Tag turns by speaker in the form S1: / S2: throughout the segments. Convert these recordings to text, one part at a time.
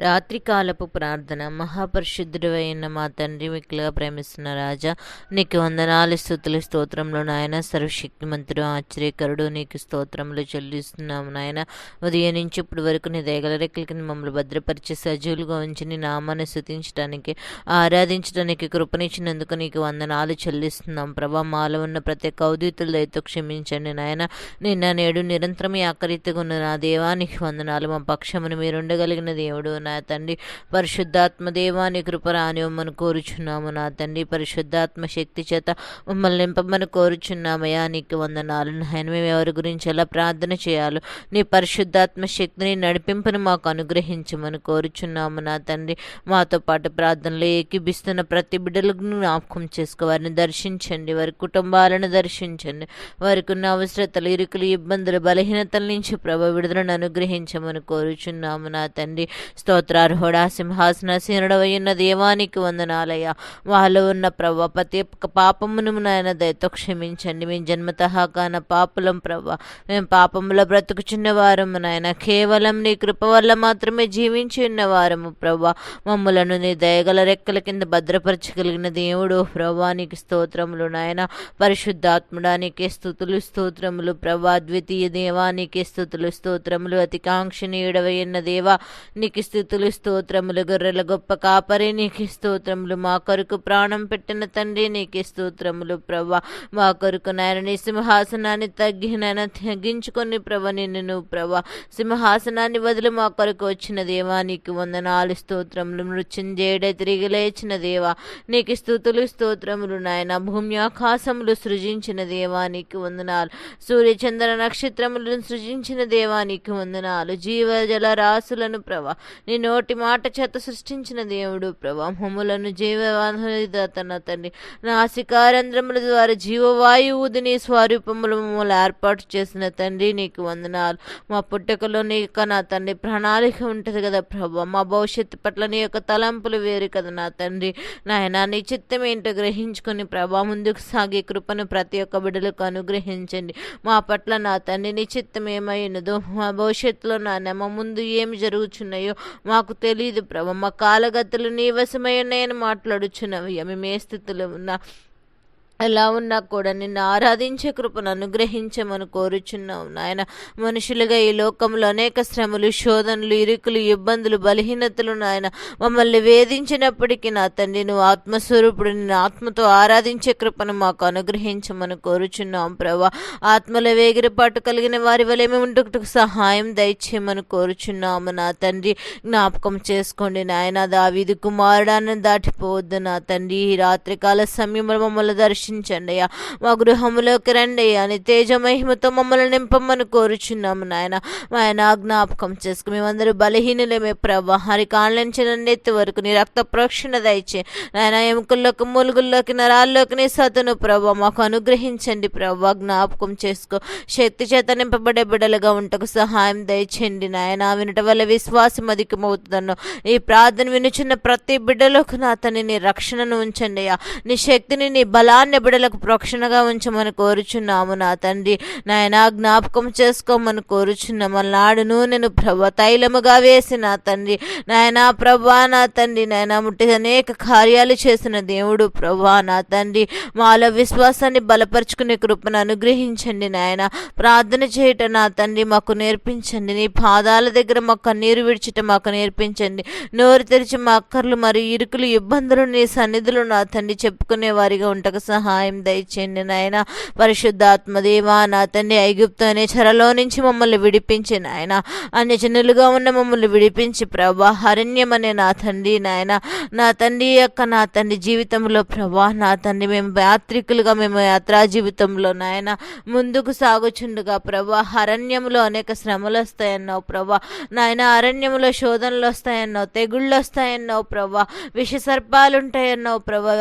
S1: రాత్రికాలపు ప్రార్థన. మహాపరిశుద్ధుడు అయిన మా తండ్రి మిక్కులుగా ప్రేమిస్తున్న రాజా నీకు వందనాలు స్థుతులు స్తోత్రంలో నాయన. సర్వశక్తిమంతుడు ఆశ్చర్యకరుడు నీకు స్తోత్రములు చెల్లిస్తున్నాము నాయన. ఉదయం నుంచి ఇప్పుడు వరకు నీ దయగల రెక్కల కింద మమ్మల్ని భద్రపరిచి సజీవులుగా ఉంచి నీ నామాన్ని స్థుతించడానికి ఆరాధించడానికి కృపనిచ్చినందుకు నీకు వందనాలు చెల్లిస్తున్నాం. ప్రభా మాలో ఉన్న ప్రతి కౌదితుల దయతో క్షమించండి నాయన. నిన్న నేడు నిరంతరం ఆకరితగా ఉన్న నా దేవానికి వందనాలు. మా పక్షమును మీరు ఉండగలిగిన దేవుడు నా తండ్రి. పరిశుద్ధాత్మ దేవాని కృప రానివ్వమని కోరుచున్నాము నా తండ్రి. పరిశుద్ధాత్మ శక్తి చేత మమ్మల్ని నింపమని కోరుచున్నామయ్యా. నీకు వందనాలు. నాయన మేము ఎవరి గురించి ఎలా ప్రార్థన చేయాలో నీ పరిశుద్ధాత్మ శక్తిని నడిపింపును మాకు అనుగ్రహించమని కోరుచున్నాము నా తండ్రి. మాతో పాటు ప్రార్థనలో ఏకీభిస్తున్న ప్రతి బిడ్డలను జ్ఞాపకం చేసుకో. వారిని దర్శించండి. వారి కుటుంబాలను దర్శించండి. వారికి ఉన్న అవసరతలు ఇరుకులు ఇబ్బందులు బలహీనతల నుంచి ప్రభ విడుదలను అనుగ్రహించమని కోరుచున్నాము నా తండ్రి. స్తోత్రార్హుడా సింహాసనసీనుడవయ్యున్న దేవానికి వందనాలయ్యా. వాళ్ళు ఉన్న ప్రవ్వ ప్రతి ఒక్క పాపమును నాయన దయతో క్షమించండి. మేము జన్మతః కాన పాపులం ప్రవ్వ. మేము పాపములో బ్రతుకుచున్న వారము నాయన. కేవలం నీ కృప వల్ల మాత్రమే జీవించి ఉన్న వారము ప్రభా నీ దయగల రెక్కల కింద భద్రపరచగలిగిన దేవుడు ప్రభా నీకు స్తోత్రములు నాయన. పరిశుద్ధాత్ముడా నీకే స్థుతులు స్తోత్రములు ప్రభా ద్వితీయ దేవా నీకే స్థుతులు స్తోత్రములు. అతికాంక్షణీయుడవైన దేవా నీకు స్థుతులు స్తోత్రములు గొర్రెల గొప్ప కాపరి నీకు స్తోత్రములు. మా కొరకు ప్రాణం పెట్టిన తండ్రి నీకు స్తోత్రములు ప్రభా మా కొరకు నాయన నీ సింహాసనాన్ని తగ్గి తగ్గించుకొని ప్రభ నిన్ను నువ్వు ప్రభా సింహాసనాన్ని వదిలి మా కొరకు వచ్చిన దేవా నీకు వందనాలు స్తోత్రములు మృత్యుంజేయుడే తిరిగి లేచిన దేవా. నీకు స్థుతులు స్తోత్రములు నాయన భూమి ఆకాశములు సృజించిన దేవా నీకు వందనాలు. సూర్యచంద్ర నక్షత్రములను సృజించిన దేవా నీకు వందనాలు. జీవజల రాసులను ప్రభా నీ నోటి మాట చేత సృష్టించిన దేవుడు ప్రవాహములను మమ్ములను జీవవాదన తండ్రి నాసికారంధ్రముల ద్వారా జీవవాయువుది నీ స్వరూపములు మమ్మల్ని ఏర్పాటు చేసిన తండ్రి నీకు వందనాలు. మా పుట్టుకలో నీ యొక్క నా తండ్రి ప్రణాళిక ఉంటుంది కదా ప్రభా. మా భవిష్యత్తు పట్ల నీ యొక్క తలంపులు వేరు కదా నా తండ్రి. నాయన నీ చిత్తం ఏంటో గ్రహించుకొని ప్రభా ముందుకు సాగే కృపను ప్రతి ఒక్క బిడ్డలకు అనుగ్రహించండి. మా పట్ల నా తండ్రి నీ చిత్తం ఏమైనదో మా భవిష్యత్తులో నాయన మా ముందు ఏమి జరుగుచున్నాయో మాకు తెలియదు ప్రభ మా కాలగతులు నీ వశమై ఉన్నాయని మాట్లాడుచున్నవి. మేము ఏ స్థితిలో ఉన్నా ఎలా ఉన్నా కూడా నిన్ను ఆరాధించే కృపను అనుగ్రహించమని కోరుచున్నావు నాయన. మనుషులుగా ఈ లోకంలో అనేక శ్రమలు శోధనలు ఇరుకులు ఇబ్బందులు బలహీనతలు నాయన. మమ్మల్ని వేధించినప్పటికీ నా తండ్రి నువ్వు ఆత్మస్వరూపుడు నిన్ను ఆత్మతో ఆరాధించే కృపను మాకు అనుగ్రహించమని కోరుచున్నాం ప్రభా. ఆత్మల వేగిరపాటు కలిగిన వారి వలె మేము సహాయం దయచేయమని కోరుచున్నాము నా తండ్రి. జ్ఞాపకం చేసుకోండి నాయన. దావిది కుమారుడాన్ని దాటిపోవద్దు నా తండ్రి. ఈ రాత్రికాల సమయంలో మమ్మల్ని దర్శించండి అయ్యా. మా గృహములోకి రండి అయ్యా. అని తేజ మహిమతో మమ్మల్ని నింపమని కోరుచున్నాము నాయన. ఆయన జ్ఞాపకం చేసుకు మేమందరూ బలహీనులమే ప్రభా హరి కాళ్ళంచి ఎత్తి వరకు నీ రక్త ప్రోక్షణ దయచే. నాయన ఎముకల్లోకి మూలుగుల్లోకి నరాల్లోకి నీ సతును ప్రభా మాకు అనుగ్రహించండి ప్రభా జ్ఞాపకం చేసుకో. శక్తి చేత నింపబడే బిడ్డలుగా ఉంటకు సహాయం దయచేయండి నాయన. వినట వల్ల విశ్వాసం అధికమవుతుందన్నో. ఈ ప్రార్థన వినుచున్న ప్రతి బిడ్డలోకి నా అతని నీ రక్షణను ఉంచండి అయ్యా. నీ శక్తిని నీ బలాన్ని బిడ్డలకు ప్రోక్షణగా ఉంచమని కోరుచున్నాము నా తండ్రి. నాయన జ్ఞాపకం చేసుకోమని కోరుచున్నాము నాడు నూనెను ప్రభ తైలముగా వేసి నా తండ్రి. నాయన ప్రభా నా తండ్రి నాయన ముట్టి అనేక కార్యాలు చేసిన దేవుడు ప్రభా నా తండ్రి. మాలో విశ్వాసాన్ని బలపరుచుకునే కృపను అనుగ్రహించండి నాయన. ప్రార్థన చేయటం నా తండ్రి మాకు నేర్పించండి. నీ పాదాల దగ్గర మా కన్నీరు విడిచిట మాకు నేర్పించండి. నోరు తెరిచి మా అక్కర్లు మరియు ఇరుకులు ఇబ్బందులు నీ సన్నిధులు నా తండ్రి చెప్పుకునే వారిగా ఉంటకు సహాయం దయచేయండి నాయన. పరిశుద్ధాత్మ దేవా నా తండ్రి ఐగుప్తు అనే చెరలో నుంచి మమ్మల్ని విడిపించి నాయన. అన్ని చిన్నులుగా ఉన్న మమ్మల్ని విడిపించి ప్రభా అరణ్యం అనే నా తండ్రి నాయన. నా తండ్రి యొక్క నా తండ్రి జీవితంలో ప్రభా నా తండ్రి మేము యాత్రికులుగా మేము యాత్రా జీవితంలో నాయన ముందుకు సాగుచుండగా ప్రభా అరణ్యంలో అనేక శ్రమలు వస్తాయన్నావు ప్రభా. నాయన అరణ్యంలో శోధనలు వస్తాయన్నావు తెగుళ్ళు వస్తాయన్నావు ప్రభా. విష సర్పాలు ఉంటాయన్నావు ప్రభా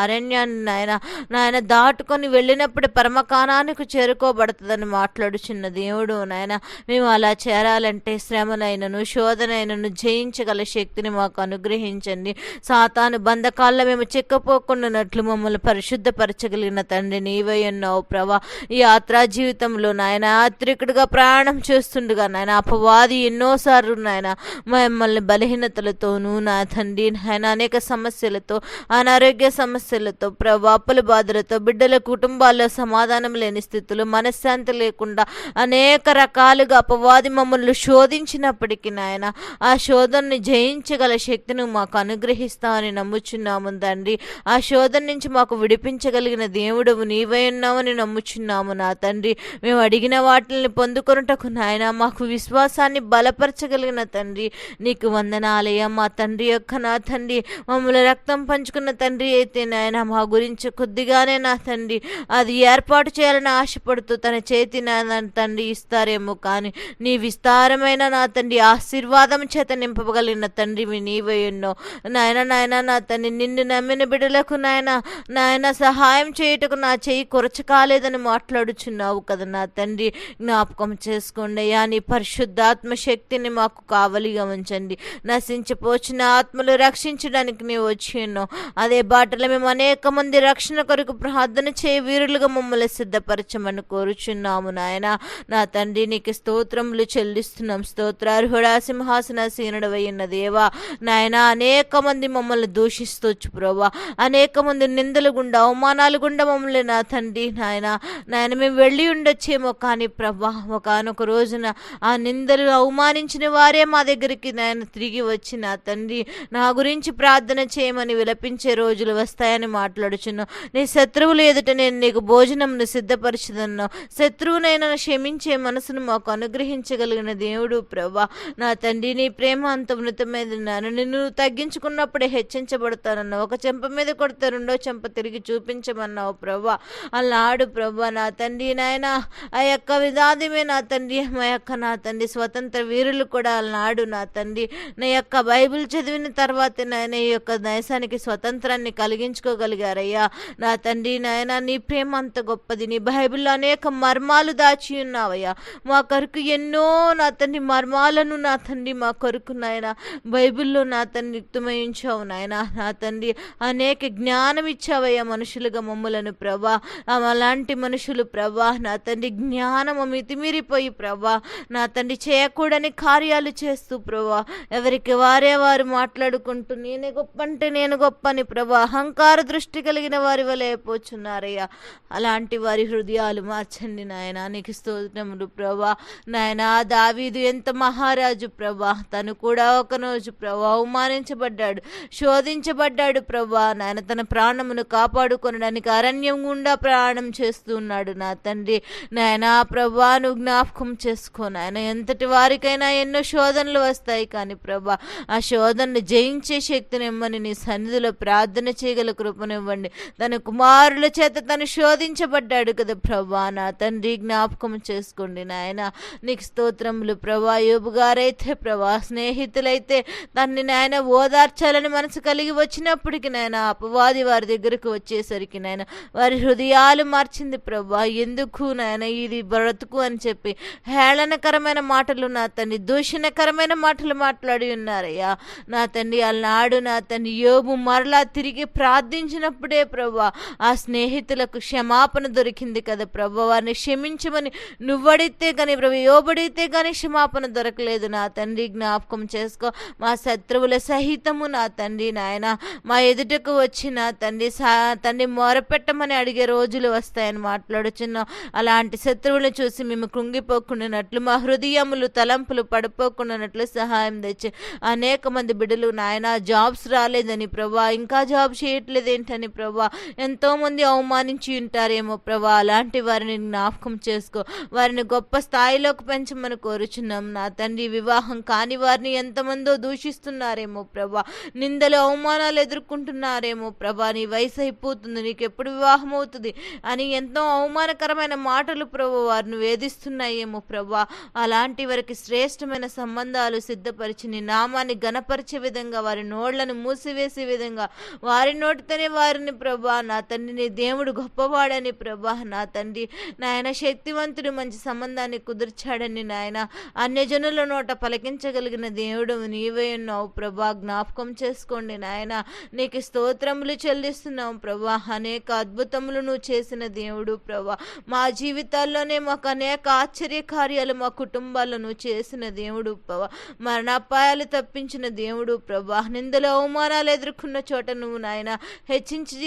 S1: అరణ్యాన్ని నాయన. నాయన దాటుకొని వెళ్ళినప్పుడు పరమకాణానికి చేరుకోబడుతుందని మాట్లాడుచున్న దేవుడు నాయన మేము అలా చేరాలంటే శ్రమనైనను శోధనైనను జయించగల శక్తిని మాకు అనుగ్రహించండి. సాతాను బంధకాల్లో మేము చిక్కపోకుండానట్లు మమ్మల్ని పరిశుద్ధపరచగలిగిన తండ్రి నీవై ఉన్నావు ప్రభా. ఈ యాత్రా జీవితంలో నాయన యాత్రికుడిగా ప్రయాణం చేస్తుండగా నాయన అపవాది ఎన్నోసార్లు నాయన మమ్మల్ని బలహీనతలతోనూ నా తండ్రి నాయన అనేక సమస్యలతో అనారోగ్య సమస్యలతో ప్రభా అప్పుల బాధలతో బిడ్డల కుటుంబాల్లో సమాధానం లేని స్థితిలో మనశ్శాంతి లేకుండా అనేక రకాలుగా అపవాది మమ్మల్ని శోధించినప్పటికీ నాయన ఆ శోధనని జయించగల శక్తిని మాకు అనుగ్రహిస్తామని నమ్ముచున్నాము తండ్రి. ఆ శోధన నుంచి మాకు విడిపించగలిగిన దేవుడు నీవై ఉన్నామని నమ్ముచున్నాము నా తండ్రి. మేము అడిగిన వాటిని పొందుకొనుటకు నాయన మాకు విశ్వాసాన్ని బలపరచగలిగిన తండ్రి. నీకు వందనాలయ మా తండ్రి యొక్క నా తండ్రి. మమ్మల్ని రక్తం పంచుకున్న తండ్రి అయితే నాయన మా గురించి కొద్దిగా ముందుగానే నా తండ్రి అది ఏర్పాటు చేయాలని ఆశపడుతూ తన చేతి నా తండ్రి ఇస్తారేమో కానీ నీ విస్తారమైన నా తండ్రి ఆశీర్వాదం చేత నింపగలిగిన తండ్రివి నీవే ఎన్నో. నాయన నాయన నా తండ్రి నిన్ను నమ్మిన బిడ్డలకు నాయన నాయన సహాయం చేయుటకు నా చేయి కొరచ కాలేదని మాట్లాడుచున్నావు కదా నా తండ్రి. జ్ఞాపకం చేసుకోండి అయ్యా నీ పరిశుద్ధాత్మ శక్తిని మాకు కావలిగా ఉంచండి నశించిపోచిన ఆత్మలు రక్షించడానికి నీవు వచ్చి ఉన్నావు. అదే బాటలో మేము అనేక మంది రక్షణ కొరకు ప్రార్థన చేయ వీరులుగా మమ్మల్ని సిద్ధపరచమని కోరుచున్నాము నాయన. నా తండ్రి నీకు స్తోత్రములు చెల్లిస్తున్నాం. స్తోత్రార్హుడా సింహాసన సీనుడవయ్యున్న దేవా నాయన అనేక మంది మమ్మల్ని దూషిస్తోచ్చు ప్రభా. అనేక మంది నిందలు గుండా అవమానాలు గుండా మమ్మల్ని నా తండ్రి నాయన. నాయన మేము వెళ్ళి ఉండొచ్చేమో కానీ ప్రభా ఒకనొక రోజున ఆ నిందలు అవమానించిన వారే మా దగ్గరికి నాయన తిరిగి వచ్చి నా తండ్రి నా గురించి ప్రార్థన చేయమని విలపించే రోజులు వస్తాయని మాట్లాడుచున్నాను నీ శత్రువులు ఎదుట నేను నీకు భోజనంను సిద్ధపరచదన్నావు శత్రువునైనా క్షమించే మనసును మాకు అనుగ్రహించగలిగిన దేవుడు ప్రభా. నా తండ్రి నీ ప్రేమ అంత ఉన్నతమైనది నిన్ను తగ్గించుకున్నప్పుడే హెచ్చించబడతానన్నావు. ఒక చెంప మీద కొడితే రెండో చెంప తిరిగి చూపించమన్నావు ప్రభా. అల్లాడు ప్రభా నా తండ్రి నాయన. ఆ యొక్క విధాదమే నా తండ్రి మా యొక్క నా తండ్రి. స్వతంత్ర వీరులు కూడా అలనాడు నా తండ్రి. నా యొక్క బైబిల్ చదివిన తర్వాత నాయన ఈ యొక్క దేశానికి స్వతంత్రాన్ని కలిగించుకోగలిగారయ్యా. నా తండ్రి నాయన నీ ప్రేమ అంత గొప్పది. నీ బైబిల్లో అనేక మర్మాలు దాచి ఉన్నావయ్యా. మా కొరకు ఎన్నో నా తండ్రి మర్మాలను నా తండ్రి మా కొరకు నాయన బైబిల్లో నా తండ్రి యుక్తమయించావు నాయన. నా తండ్రి అనేక జ్ఞానం ఇచ్చావయ్యా మనుషులుగా మమ్ములను ప్రభా. అలాంటి మనుషులు ప్రభా. నా తండ్రి జ్ఞానము మితిమీరిపోయి ప్రభా. నా తండ్రి చేయకూడని కార్యాలు చేస్తూ ప్రభా. ఎవరికి వారే వారు మాట్లాడుకుంటూ నేనే గొప్ప అంటే నేను గొప్ప అని ప్రభా. అహంకార దృష్టి కలిగిన వారి వల్ల అయిపోచున్నారయ్యా అలాంటి వారి హృదయాలు మార్చండి నాయన. నీకు స్తోత్రములు ప్రభా. నాయన దావీదు ఎంత మహారాజు ప్రభా. తను కూడా ఒక రోజు ప్రభా అవమానించబడ్డాడు శోధించబడ్డాడు ప్రభా. నాయన తన ప్రాణమును కాపాడుకొనడానికి అరణ్యం గుండా ప్రయాణం చేస్తున్నాడు నా తండ్రి. నాయన ప్రభా నువ్వు జ్ఞాపకం చేసుకో నాయన. ఎంతటి వారికైనా ఎన్నో శోధనలు వస్తాయి కానీ ప్రభా ఆ శోధనను జయించే శక్తిని ఇమ్మని నీ సన్నిధిలో ప్రార్థన చేయగల కృపనివ్వండి తన కుమారుల చేత తను శోధించబడ్డాడు కదా ప్రభా. నా తండ్రి జ్ఞాపకం చేసుకోండి నాయన. నీకు స్తోత్రములు ప్రభా. యోబు గారైతే ప్రభా స్నేహితులైతే తన్ని నాయన ఓదార్చాలని మనసు కలిగి వచ్చినప్పటికి నాయన అపవాది వారి దగ్గరకు వచ్చేసరికి నాయన వారి హృదయాలు మార్చింది ప్రభా. ఎందుకు నాయన ఇది బ్రతుకు అని చెప్పి హేళనకరమైన మాటలు నా తండ్రి దూషణకరమైన మాటలు మాట్లాడి ఉన్నారయ్యా. నా తండ్రి అలనాడు నా తండ్రి యోబు మరలా తిరిగి ప్రార్థించినప్పుడే ప్రభా ఆ స్నేహితులకు క్షమాపణ దొరికింది కదా ప్రభు. వారిని క్షమించమని నువ్వడితే కానీ ప్రభు యోబడితే కానీ క్షమాపణ దొరకలేదు. నా తండ్రి జ్ఞాపకం చేసుకో. మా శత్రువుల సహితము నా తండ్రి నాయన. మా ఎదుటకు వచ్చిన తండ్రి సా తండ్రి మొరపెట్టమని అడిగే రోజులు వస్తాయని మాట్లాడుచున్నాం అలాంటి శత్రువులను చూసి మేము కృంగిపోకుండానట్లు మా హృదయములు తలంపులు పడిపోకుండానట్లు సహాయం తెచ్చి అనేక మంది బిడ్డలు నాయన జాబ్స్ రాలేదని ప్రభా. ఇంకా జాబ్ చేయట్లేదు ఏంటని ప్రభా. ఎంతోమంది అవమానించి ఉంటారేమో ప్రభా. అలాంటి వారిని జ్ఞాపకం చేసుకో. వారిని గొప్ప స్థాయిలోకి పెంచమని కోరుచున్నాం. నా తండ్రి వివాహం కాని వారిని ఎంతమందో దూషిస్తున్నారేమో ప్రభా. నిందలు అవమానాలు ఎదుర్కొంటున్నారేమో ప్రభా. నీ వయసు అయిపోతుంది నీకు ఎప్పుడు వివాహం అవుతుంది అని ఎంతో అవమానకరమైన మాటలు ప్రభు వారిని వేధిస్తున్నాయేమో ప్రభా. అలాంటి వారికి శ్రేష్టమైన సంబంధాలు సిద్ధపరిచి నీ నామాన్ని గణపరిచే విధంగా వారి నోళ్ళను మూసివేసే విధంగా వారి నోటితోనే వారిని ప్రభా నా తండ్రిని దేవుడు గొప్పవాడని ప్రభా నా తండ్రి. నాయన శక్తివంతుడు మంచి సంబంధాన్ని కుదుర్చాడని నాయన. అన్యజనుల నోట పలికించగలిగిన దేవుడు నీవే ఉన్నావు ప్రభా. జ్ఞాపకం చేసుకోండి నాయన. నీకు స్తోత్రములు చెల్లిస్తున్నాం ప్రభా. అనేక అద్భుతములు నువ్వు చేసిన దేవుడు ప్రభా. మా జీవితాల్లోనే మాకు అనేక ఆశ్చర్య కార్యాలు మా కుటుంబాల్లో నువ్వు చేసిన దేవుడు ప్రభా. మరణాపాయాలు తప్పించిన దేవుడు ప్రభా. నిందలు అవమానాలు ఎదుర్కొన్న చోట నువ్వు నాయన హెచ్చించి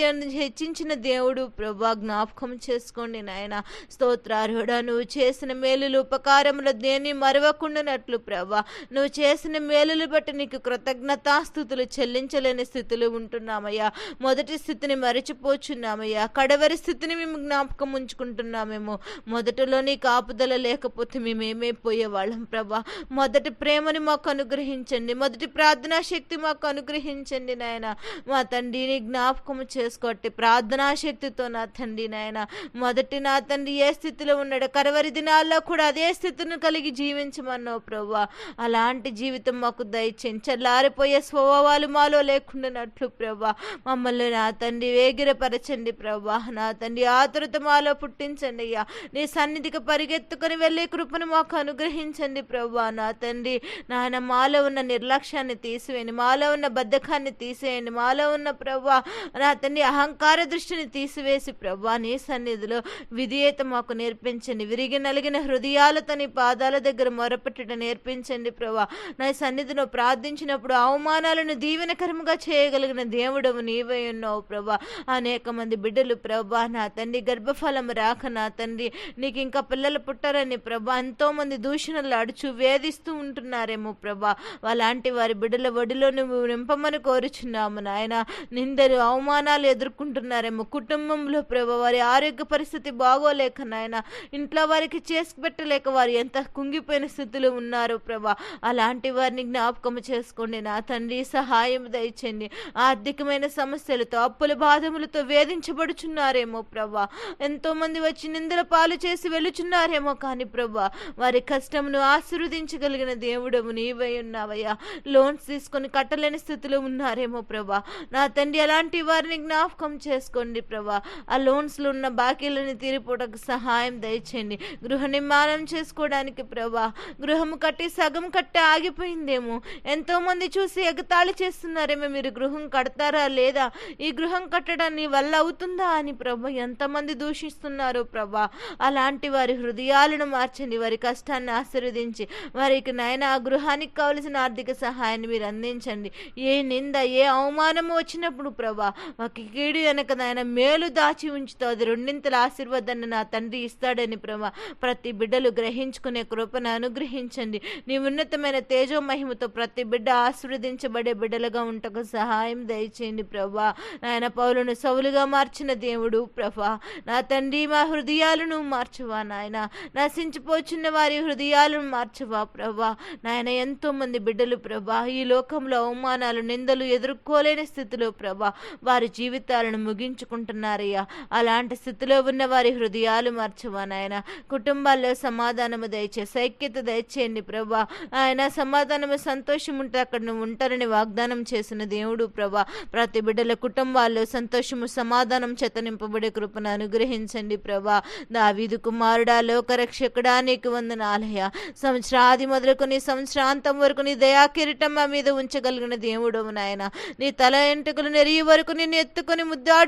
S1: హెచ్చించిన దేవుడు ప్రభా జ్ఞాపకం చేసుకోండి నాయన. స్తోత్రార్హుడ నువ్వు చేసిన మేలులు ఉపకారములు దేన్ని మరవకుండానట్లు ప్రభా. నువ్వు చేసిన మేలులు బట్టి నీకు కృతజ్ఞతాస్థుతులు చెల్లించలేని స్థితిలో ఉంటున్నామయ్యా. మొదటి స్థితిని మరచిపోచున్నామయ్యా. కడవరి స్థితిని మేము జ్ఞాపకం ఉంచుకుంటున్నామేమో. మొదటిలో నీ కాపుదల లేకపోతే మేమేమైపోయేవాళ్ళం ప్రభా. మొదటి ప్రేమని మాకు అనుగ్రహించండి. మొదటి ప్రార్థనా శక్తి మాకు అనుగ్రహించండి నాయన. మా తండ్రిని జ్ఞాపకం చేసుకోట్టి ప్రార్థనా శక్తితో నా తండ్రి నాయన మొదటి నా తండ్రి ఏ స్థితిలో ఉన్నాడో కరవరి దినాల్లో కూడా అదే స్థితిని కలిగి జీవించమన్నావు ప్రభా అలాంటి జీవితం మాకు దయచేయండి చల్లారిపోయే స్వభావాలు మాలో లేకుండానట్లు ప్రభా మమ్మల్ని నా తండ్రి వేగిరపరచండి ప్రభా నా తండ్రి ఆతురత మాలో పుట్టించండి అయ్యా. నీ సన్నిధికి పరిగెత్తుకొని వెళ్ళే కృపను మాకు అనుగ్రహించండి ప్రభా నా తండ్రి నాయన మాలో ఉన్న నిర్లక్ష్యాన్ని తీసివేయండి. మాలో ఉన్న బద్ధకాన్ని తీసేయండి. మాలో ఉన్న ప్రభా నా తండ్రి అహంకార దృష్టిని తీసివేసి ప్రభా నీ సన్నిధిలో విధేయత మాకు నేర్పించండి. విరిగి నలిగిన హృదయాలతో నీ పాదాల దగ్గర మొరపెట్టడం నేర్పించండి ప్రభా. నా సన్నిధిలో ప్రార్థించినప్పుడు అవమానాలను దీవెనకరముగా చేయగలిగిన దేవుడవు నీవై ఉన్నావు ప్రభా. అనేక మంది బిడ్డలు ప్రభా నా తండ్రి గర్భఫలం రాక నా తండ్రి నీకు ఇంకా పిల్లలు పుట్టారని ప్రభా ఎంతో మంది దూషణలు అడుచు వేధిస్తూ ఉంటున్నారేమో ప్రభా. అలాంటి వారి బిడ్డల ఒడిలో నువ్వు నింపమని కోరుచున్నాము నాయన. నిందలు అవమానాలు ఎదుర్కొంటున్నారు ఎదుర్కొంటున్నారేమో కుటుంబంలో ప్రభు వారి ఆరోగ్య పరిస్థితి బాగోలేక నాయన ఇంట్లో వారికి చేసి పెట్టలేక వారు ఎంత కుంగిపోయిన స్థితిలో ఉన్నారు ప్రభా. అలాంటి వారిని జ్ఞాపకం చేసుకోండి నా తండ్రి సహాయం దయచండి ఆర్థికమైన సమస్యలతో అప్పుల బాధములతో వేధించబడుచున్నారేమో ప్రభా. ఎంతో మంది వచ్చి నిందల పాలు చేసి వెళుచున్నారేమో కానీ ప్రభా వారి కష్టమును ఆశీర్వదించగలిగిన దేవుడము నీవై ఉన్నావయ్యా. లోన్స్ తీసుకొని కట్టలేని స్థితిలో ఉన్నారేమో ప్రభా. నా తండ్రి అలాంటి వారిని జ్ఞాపకం చేసుకోండి ప్రభా. ఆ లోన్స్లో ఉన్న బాకీలను తీరిపోవడానికి సహాయం దయచేయండి. గృహ నిర్మాణం చేసుకోవడానికి ప్రభా. గృహము కట్టి సగం కట్టి ఆగిపోయిందేమో. ఎంతోమంది చూసి ఎగతాళి చేస్తున్నారేమో. మీరు గృహం కడతారా లేదా? ఈ గృహం కట్టడం నీ వల్ల అవుతుందా అని ప్రభా ఎంతమంది దూషిస్తున్నారో ప్రభా. అలాంటి వారి హృదయాలను మార్చండి. వారి కష్టాన్ని ఆశీర్వదించి వారికి నాయన ఆ గృహానికి కావలసిన ఆర్థిక సహాయాన్ని మీరు అందించండి. ఏ నింద ఏ అవమానము వచ్చినప్పుడు ప్రభా మాకు కీడు వెనక నాయన మేలు దాచి ఉంచుతో అది రెండింతల ఆశీర్వాదాన్ని నా తండ్రి ఇస్తాడని ప్రభా ప్రతి బిడ్డలు గ్రహించుకునే కృపను అనుగ్రహించండి. నీ ఉన్నతమైన తేజో మహిమతో ప్రతి బిడ్డ ఆశీర్వదించబడే బిడ్డలుగా ఉంటకు సహాయం దయచేయండి ప్రభా. నాయన పౌలను సౌలుగా మార్చిన దేవుడు ప్రభా. నా తండ్రి మా హృదయాలను మార్చవా నాయన. నశించిపోచున్న వారి హృదయాలను మార్చవా ప్రభా. నాయన ఎంతో మంది బిడ్డలు ప్రభా ఈ లోకంలో అవమానాలు నిందలు ఎదుర్కోలేని స్థితిలో ప్రభా వారి జీవితాలను ముగించుకుంటున్నారయ్యా అలాంటి స్థితిలో ఉన్న వారి హృదయాలు మార్చవా నాయన. కుటుంబాల్లో సమాధానము దయచే ఐక్యత దయచేయండి ప్రభా. ఆయన సమాధానము సంతోషం ఉంటే అక్కడ నువ్వు ఉంటారని వాగ్దానం చేసిన దేవుడు ప్రభా. ప్రతి బిడ్డల కుటుంబాల్లో సంతోషము సమాధానం చేత నింపబడే కృపను అనుగ్రహించండి ప్రభా. దావీదు కుమారుడా లోకరక్షకుడా నీకు వందనాలయ సంవత్సరాది మొదలుకొని సంవత్సరాంతం వరకు నీ దయా కిరీటం మా మీద ఉంచగలిగిన దేవుడు నాయన. నీ తల ఎంటుకలు నెరిగి వరకు నిన్ను ఎత్తుకొని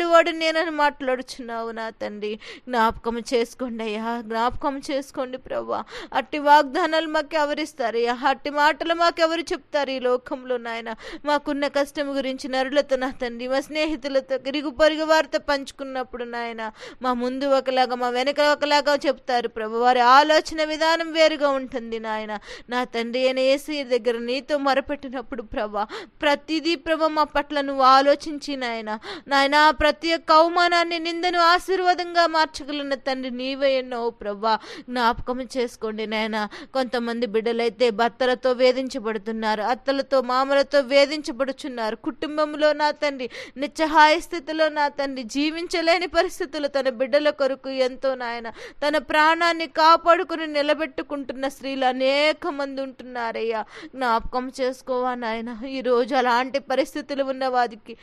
S1: వాడు నేనని మాట్లాడుచున్నావు నా తండ్రి. జ్ఞాపకం చేసుకోండి అయ్యా జ్ఞాపకం చేసుకోండి ప్రభా. అట్టి వాగ్దానాలు మాకు ఎవరిస్తారయ్యా అట్టి మాటలు మాకు ఎవరు చెప్తారు ఈ లోకంలో నాయన? మాకున్న కష్టం గురించి నరులతో నా తండ్రి మా స్నేహితులతో ఇరుగు పొరుగు వారితో పంచుకున్నప్పుడు నాయన మా ముందు ఒకలాగా మా వెనక ఒకలాగా చెప్తారు ప్రభు. వారి ఆలోచన విధానం వేరుగా ఉంటుంది నాయన. నా తండ్రి అయిన ఏసీ దగ్గర నీతో మొరపెట్టినప్పుడు ప్రభా ప్రతిదీ ప్రభ మా పట్ల నువ్వు ఆలోచించి నాయన. నాయన ప్రతి ఒక్క అవమానాన్ని నిందను ఆశీర్వాదంగా మార్చగలిగిన తండ్రి నీవే ఎన్నో ప్రభా జ్ఞాపకం చేసుకోండి నాయన. కొంతమంది బిడ్డలైతే భర్తలతో వేధించబడుతున్నారు అత్తలతో మామలతో వేధించబడుచున్నారు. కుటుంబంలో నా తండ్రి నిత్యహాయ స్థితిలో నా తండ్రి జీవించలేని పరిస్థితులు తన బిడ్డల కొరకు ఎంతో నాయన. తన ప్రాణాన్ని కాపాడుకుని నిలబెట్టుకుంటున్న స్త్రీలు అనేక మంది ఉంటున్నారయ్యా. జ్ఞాపకం చేసుకోవా నాయన. ఈరోజు అలాంటి పరిస్థితులు ఉన్న వారికి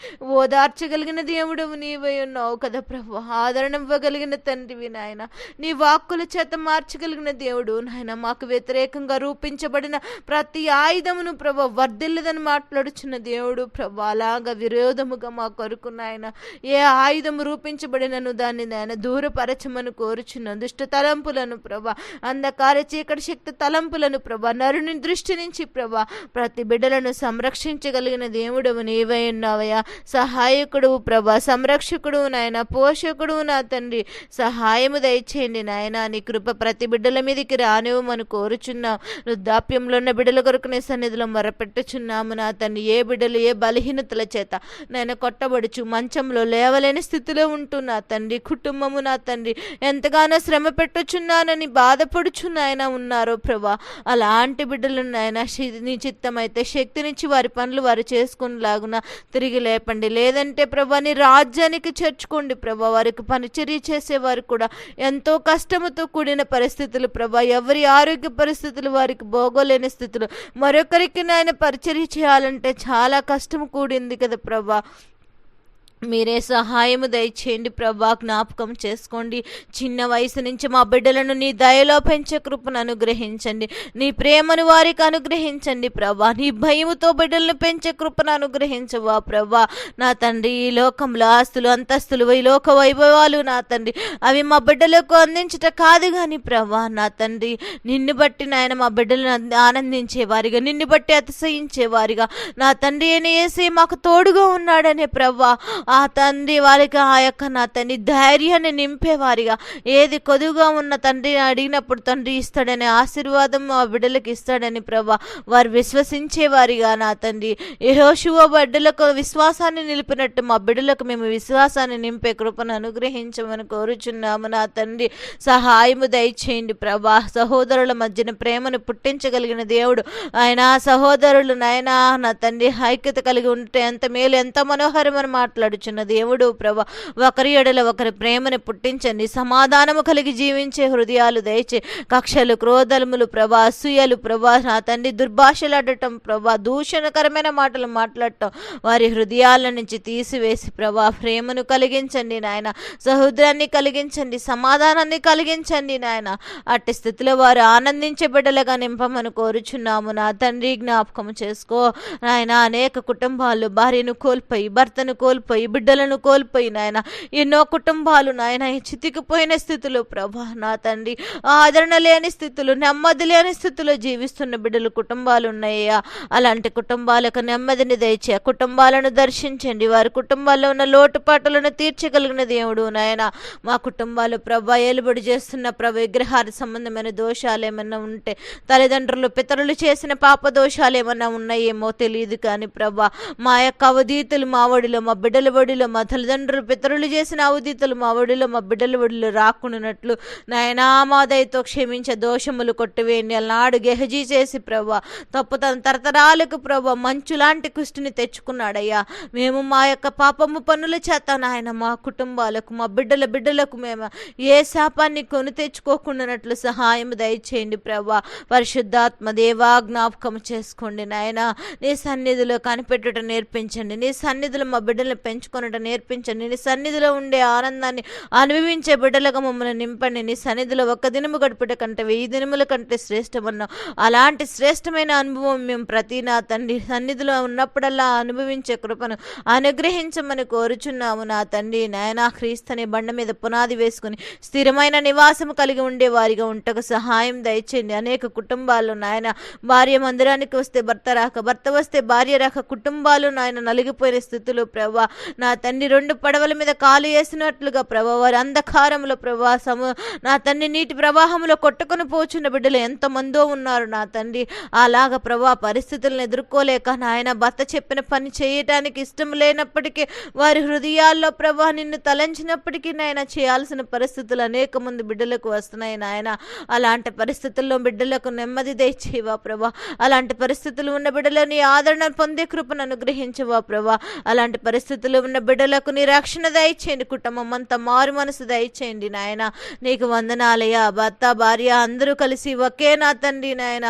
S1: ఓదార్చగలిగిన దేవుడు దేవుడవు నీవై ఉన్నావు కదా ప్రభు. ఆదరణ ఇవ్వగలిగిన తండ్రివి నాయన. నీ వాక్కుల చేత మార్చగలిగిన దేవుడు నాయన. మాకు వ్యతిరేకంగా రూపించబడిన ప్రతి ఆయుధమును ప్రభు వర్ధిల్లదని మాట్లాడుచున్న దేవుడు ప్రభు. అలాగా విరోధముగా మా కొరకు నాయన ఏ ఆయుధము రూపించబడినను దాన్ని నాయన దూరపరచమని కోరుచున్న దుష్ట తలంపులను ప్రభ. అంధకార చీకటి శక్తి తలంపులను ప్రభ. నరుని దృష్టి నుంచి ప్రభా. ప్రతి బిడ్డలను సంరక్షించగలిగిన దేవుడవు నీవై ఉన్నావయ్యా. సహాయకుడు ప్రభా. సంరక్షకుడు నాయన పోషకుడు నా తండ్రి. సహాయము దయచేయండి నాయన నీ కృప ప్రతి బిడ్డల మీదకి రానివ్వమని కోరుచున్నాం. వృద్ధాప్యంలో ఉన్న బిడ్డల కొరకు నీ సన్నిధిలో మొరపెట్టుచున్నాము నా తండ్రి. ఏ బిడ్డలు ఏ బలహీనతల చేత నేను కొట్టబడుచు మంచంలో లేవలేని స్థితిలో ఉంటున్నా తండ్రి కుటుంబము నా తండ్రి. ఎంతగానో శ్రమ పెట్టుచున్నానని బాధపడుచున్నాయన ఉన్నారో ప్రభా. అలాంటి బిడ్డలు నాయన శి- నీ చిత్తమైతే శక్తినిచ్చి వారి పనులు వారు చేసుకునేలాగున తిరిగి లేపండి. లేదంటే ప్రభా నీ రాజ్యానికి చేర్చుకోండి ప్రభా. వారికి పనిచర్య చేసేవారు కూడా ఎంతో కష్టముతో కూడిన పరిస్థితులు ప్రభా. ఎవరి ఆరోగ్య పరిస్థితులు వారికి బాగోలేని స్థితులు మరొకరికి నాయన పరిచర్య చేయాలంటే చాలా కష్టం కూడింది కదా ప్రభా. మీరే సహాయము దయచేయండి ప్రభా జ్ఞాపకం చేసుకోండి. చిన్న వయసు నుంచి మా బిడ్డలను నీ దయలో పెంచే కృపను అనుగ్రహించండి. నీ ప్రేమను వారికి అనుగ్రహించండి ప్రభా. నీ భయముతో బిడ్డలను పెంచే కృపను అనుగ్రహించవా ప్రభా? నా తండ్రి ఈ లోకంలో ఆస్తులు అంతస్తులు ఈ లోక వైభవాలు నా తండ్రి. అవి మా బిడ్డలకు అందించట కాదు కానీ ప్రభా నా తండ్రి నిన్ను బట్టి నాయన మా బిడ్డలను ఆనందించేవారిగా నిన్ను బట్టి అతిశయించేవారిగా. నా తండ్రి అని వేసి మాకు తోడుగా ఉన్నాడనే ప్రభా. ఆ తండ్రి వారికి ఆ యొక్క నా తండ్రి ధైర్యాన్ని నింపేవారిగా. ఏది కొదువుగా ఉన్న తండ్రిని అడిగినప్పుడు తండ్రి ఇస్తాడనే ఆశీర్వాదం ఆ బిడ్డలకు ఇస్తాడని ప్రభా వారు విశ్వసించేవారిగా నా తండ్రి. యహోశివ బిడ్డలకు విశ్వాసాన్ని నిలిపినట్టు మా బిడ్డలకు మేము విశ్వాసాన్ని నింపే కృపను అనుగ్రహించమని కోరుచున్నాము నా తండ్రి. సహాయము దయచేయండి ప్రభా. సహోదరుల మధ్యన ప్రేమను పుట్టించగలిగిన దేవుడు. ఆయన సహోదరులు నాయన నా తండ్రి ఐక్యత కలిగి ఉంటే ఎంత మేలు ఎంత మనోహరం అని చిన్న దేవుడు ప్రభా ఒకరి ఎడల ఒకరి ప్రేమను పుట్టించండి. సమాధానము కలిగి జీవించే హృదయాలు దయచే కక్షలు క్రోధలములు ప్రభా అసూయలు ప్రభా నా తండ్రి దుర్భాషలాడటం ప్రభా దూషణకరమైన మాటలు మాట్లాడటం వారి హృదయాల నుంచి తీసివేసి ప్రభా ప్రేమను కలిగించండి నాయన. సహోదరాన్ని కలిగించండి సమాధానాన్ని కలిగించండి నాయన. అట్టి స్థితిలో వారు ఆనందించే బిడ్డలుగా నింపమని కోరుచున్నాము. నా తండ్రి జ్ఞాపకం చేసుకో నాయన. అనేక కుటుంబాలు భార్యను కోల్పోయి భర్తను కోల్పోయి బిడ్డలను కోల్పోయి నాయన ఎన్నో కుటుంబాలు నాయన చితికిపోయిన స్థితిలో ప్రభా నా తండ్రి ఆదరణ లేని స్థితిలో నెమ్మది లేని స్థితిలో జీవిస్తున్న బిడ్డలు కుటుంబాలు ఉన్నాయా అలాంటి కుటుంబాలకు నెమ్మదిని దయచే ఆ కుటుంబాలను దర్శించండి. వారి కుటుంబాల్లో ఉన్న లోటుపాట్లను తీర్చగలిగిన దేవుడు నాయన. మా కుటుంబాలు ప్రభా ఏలుబడి చేస్తున్న ప్రభ విగ్రహాల సంబంధమైన దోషాలు ఏమన్నా ఉంటే తల్లిదండ్రులు పితరులు చేసిన పాప దోషాలు ఏమన్నా ఉన్నాయేమో తెలియదు కానీ ప్రభా మా యొక్క అవధీతులు మా ఒడిలో మా బిడ్డలు ఒడిలో మా తల్లిదండ్రులు పితరులు చేసిన అవధీతులు మా ఒడిలో మా బిడ్డల ఒడిలో రాకుండానట్లు నాయనా మా దయతో క్షమించే దోషములు కొట్టివేయండి అలనాడు గెహజీ చేసి ప్రభా తప్పు తన తరతరాలకు ప్రభా మంచు లాంటి కుష్టిని తెచ్చుకున్నాడయ్యా. మేము మా యొక్క పాపము పనుల చేత నాయన మా కుటుంబాలకు మా బిడ్డల బిడ్డలకు మేము ఏ శాపాన్ని కొని తెచ్చుకోకుండానట్లు సహాయం దయచేయండి ప్రభా పరిశుద్ధాత్మ దేవా జ్ఞాపకం చేసుకోండి నాయన. నీ సన్నిధిలో కనిపెట్టుట నేర్పించండి. నీ సన్నిధిలో మా బిడ్డలను పెంచు పెంచుకొనట నేర్పించండి. నీ సన్నిధిలో ఉండే ఆనందాన్ని అనుభవించే బిడ్డలుగా మమ్మల్ని నింపండి. నీ సన్నిధిలో ఒక దినము గడుపుట కంటే వెయ్యి దినముల కంటే శ్రేష్టమన్నావు అలాంటి శ్రేష్టమైన అనుభవం మేము ప్రతి నా తండ్రి సన్నిధిలో ఉన్నప్పుడల్లా అనుభవించే కృపను అనుగ్రహించమని కోరుచున్నాము నా తండ్రి. నాయనా క్రీస్తని బండ మీద పునాది వేసుకుని స్థిరమైన నివాసం కలిగి ఉండే వారిగా ఉంటకు సహాయం దయచేయండి. అనేక కుటుంబాలు నాయన భార్య మందిరానికి వస్తే భర్త రాక భర్త వస్తే భార్య రాక కుటుంబాలు నాయన నలిగిపోయిన స్థితిలో ప్రభా నా తండ్రి రెండు పడవల మీద కాలు వేసినట్లుగా ప్రభా వారి అంధకారంలో ప్రభా సము నా తండ్రి నీటి ప్రవాహంలో కొట్టుకుని పోచున్న బిడ్డలు ఎంతమందో ఉన్నారు నా తండ్రి అలాగ ప్రభా పరిస్థితులను ఎదుర్కోలేక నాయన భర్త చెప్పిన పని చేయటానికి ఇష్టం లేనప్పటికీ వారి హృదయాల్లో ప్రభా నిన్ను తలంచినప్పటికీ నాయన చేయాల్సిన పరిస్థితులు అనేక మంది బిడ్డలకు వస్తున్నాయి నాయన. అలాంటి పరిస్థితుల్లో బిడ్డలకు నెమ్మది తెచ్చేవా ప్రభా. అలాంటి పరిస్థితులు ఉన్న బిడ్డలని ఆదరణ పొందే కృపను అనుగ్రహించవా ప్రభా. అలాంటి పరిస్థితులు ఉన్న బిడ్డలకు నీ రక్షణ దయచేయండి. కుటుంబం అంతా మారు మనసు దయచేయండి నాయన. నీకు వందనాలయ్యా. భర్త భార్య అందరూ కలిసి ఒకే నా తండ్రి నాయన.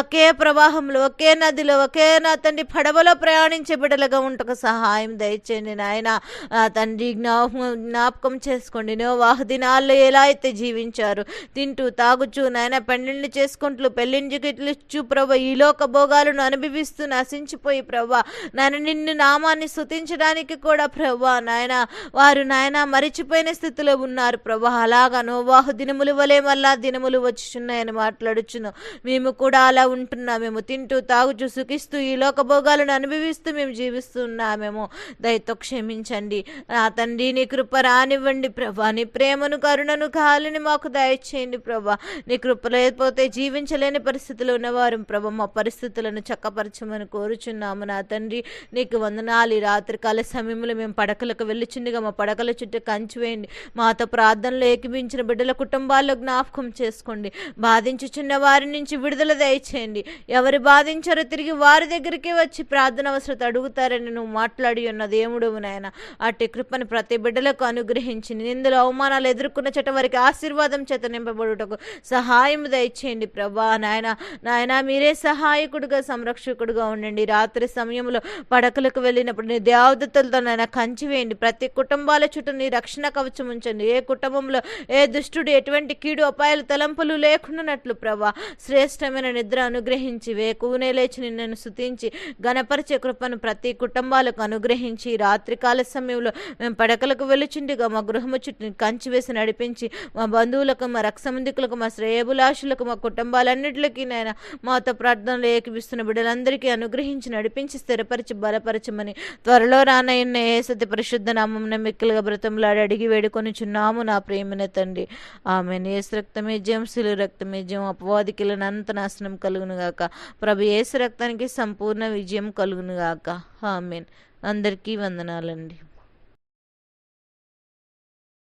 S1: ఒకే ప్రవాహంలో ఒకే నదిలో ఒకే నా తండ్రి పడవలో ప్రయాణించే బిడ్డలుగా ఉంటకు సహాయం దయచేయండి నాయన. తండ్రి జ్ఞాపకం జ్ఞాపకం చేసుకోండి. నోవాహ దినాల్లో ఎలా అయితే జీవించారు. తింటూ తాగుచూ నాయన పెళ్ళిళ్ళు చేసుకుంటూ పెళ్ళించుకిట్లు ఇచ్చు ప్రభ. ఈ లోక భోగాలను అనుభవిస్తూ నశించిపోయి ప్రభా. నన్ను నిన్ను నామాన్ని స్థుతించడానికి కూడా ప్రభా నాయన వారు నాయన మరిచిపోయిన స్థితిలో ఉన్నారు ప్రభా అలాగా నోవాహు దినములు వలే మళ్ళా దినములు వచ్చుచున్నాయని మాట్లాడుచున్నాం మేము కూడా అలా ఉంటున్నాం మేము తింటూ తాగుచూ సుఖిస్తూ ఈ లోక భోగాలను అనుభవిస్తూ మేము జీవిస్తున్నామేమో దయతో క్షమించండి. నా తండ్రి నీ కృప రానివ్వండి ప్రభా నీ ప్రేమను కరుణను కాలిని మాకు దయచేయండి ప్రభా నీ కృప లేకపోతే జీవించలేని పరిస్థితిలో ఉన్నవారు ప్రభా మా పరిస్థితులను చక్కపరచమని కోరుచున్నాము నా తండ్రి. నీకు వందనాలు. రాత్రికాల సమయం సమయంలో మేము పడకలకు వెళ్ళుచుండగా మా పడకల చుట్టూ కంచివేయండి మాతో ప్రార్థనలో ఏకిపించిన బిడ్డల కుటుంబాల్లో జ్ఞాపకం చేసుకోండి. బాధించుచున్న వారి నుంచి విడుదల దయచేయండి. ఎవరు బాధించారో తిరిగి వారి దగ్గరికి వచ్చి ప్రార్థన అవసరత అడుగుతారని నువ్వు మాట్లాడి ఉన్న దేవుడు నాయన. అట్టి కృపను ప్రతి బిడ్డలకు అనుగ్రహించి ఇందులో అవమానాలు ఎదుర్కొన్న చట వారికి ఆశీర్వాదం చేత నింపబడుటకు సహాయం దయచేయండి ప్రభా నాయన. నాయన మీరే సహాయకుడుగా సంరక్షకుడుగా ఉండండి. రాత్రి సమయంలో పడకలకు వెళ్ళినప్పుడు నీ తన నాయన కంచి వేయండి. ప్రతి కుటుంబాల చుట్టూ నీ రక్షణ కవచం ఉంచండి. ఏ కుటుంబంలో ఏ దుష్టుడు ఎటువంటి కీడు అపాయాలు తలంపులు లేకుండానట్లు ప్రభా శ్రేష్టమైన నిద్ర అనుగ్రహించి వేకువనే లేచి నిన్ను స్తుతించి గణపరిచే కృపను ప్రతి కుటుంబాలకు అనుగ్రహించి రాత్రికాల సమయంలో మేము పడకలకు వెళ్ళుచుండిగా మా గృహము చుట్టూ కంచి వేసి నడిపించి మా బంధువులకు మా రక్సమందికులకు మా శ్రేయబులాషులకు మా కుటుంబాలన్నింటికి నాయన మాతో ప్రార్థనలు ఏకిపిస్తున్న బిడ్డలందరికీ అనుగ్రహించి నడిపించి స్థిరపరిచి బలపరచమని త్వరలో రానయ్య ఏ పరిశుద్ధ నామం మిక్కలుగా బ్రతంలాడి అడిగి వేడుకొని చున్నాము నా ప్రేమన తండ్రి. ఆమె ఏసు రక్తమేజ్యం శిలు రక్తమేజ్యం అపవాదికిల అపవాదికిలను నాశనం కలుగునుగాక ప్రభు ఏసు రక్తానికి సంపూర్ణ విజయం కలుగునుగాక ఆమెన్. అందరికీ వందనాలండి.